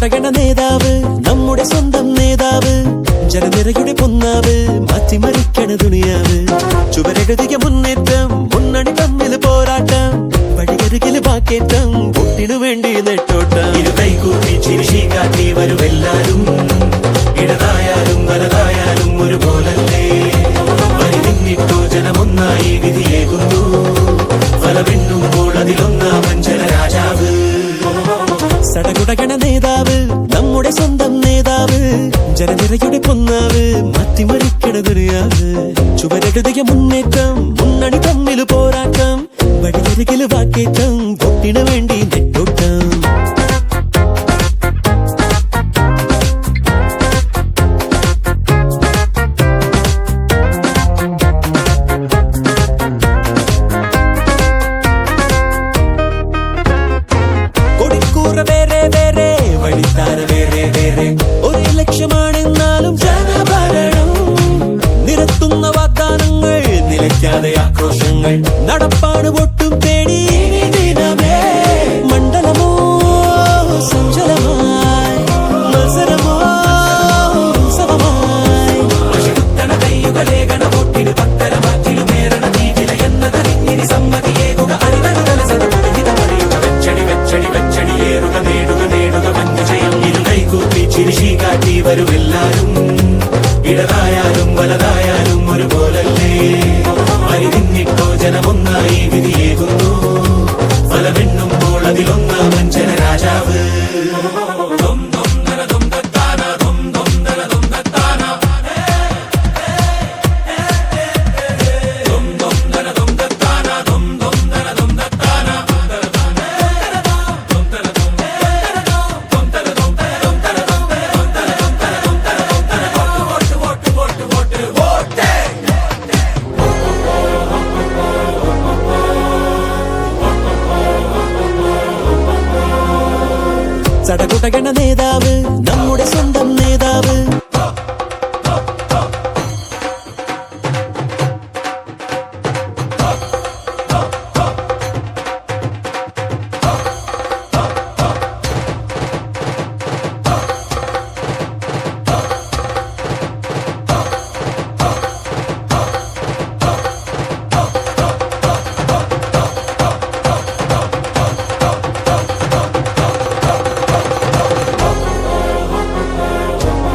നേതാവ് നമ്മുടെ സ്വന്തം നേതാവ് ജനനിരയുടെ പൊന്നാവ് മാറ്റിമറിക്കണ ദുനിയാവ് ചുവരെഴുതിയ മുന്നേറ്റം മുന്നണി തമ്മിൽ പോരാട്ടം വഴിയരികിൽ വാക്കേറ്റം കുട്ടിനു വേണ്ടി നെട്ടോട്ടം. ഇരു വിധിയേകുന്നു. ഫലമെണ്ണുമ്പോൾ അതിലൊന്നാമൻ ജനരാജാവ്. സടകുടകണ നേതാവ് നമ്മുടെ സ്വന്തം നേതാവ് ജനനിരയുടെ പൊന്നാവ് മാറ്റിമറിക്കണ ദുനിയാവ് ചുവരെഴുതിയ മുന്നേറ്റം മുന്നണി തമ്മിൽ പോരാട്ടം വഴിയരികിൽ വാക്കേറ്റം വോട്ടിനു വേണ്ടി നെട്ടോട്ടം വഴിത്താര വേറെ വേറെ. ഒരു ലക്ഷ്യമാണെന്നാലും ജനഭരണം. നിരത്തുന്ന വാഗ്ദാനങ്ങൾ നിലയ്ക്കാതെ ആക്രോശങ്ങൾ. നടപ്പാണ് ഒട്ടും തേടി ദിനമേ. മണ്ഡലമോ സഞ്ചലമായി മത്സരമോ ഉത്സവമായി. അശുദ്ധന കയ്യുകളേകണ വോട്ടിന് പത്തര മാറ്റിലുമേറണ നീതില എന്നതറിഞ്ഞിനി സമ്മതിയേകുക അറിവരുതല സതപുരഹിതമറിയുക വെച്ചടി വെച്ചടി വെച്ചടിയേറുക നേടുക നേടുക കൈകൂപ്പി കാറ്റി വരുമെല്ലാരും. ഇടതായാലും വലതായാലും ഒരുപോലല്ലേ. വരി നിന്നിട്ടോ ജനമൊന്നായി വിധിയേകുന്നു. ഫലമെണ്ണുമ്പോൾ അതിലൊന്നാമൻ ജനരാജാവ്. സടകുടകണ നേതാവ് നമ്മുടെ സ്വന്തം നേതാവ്.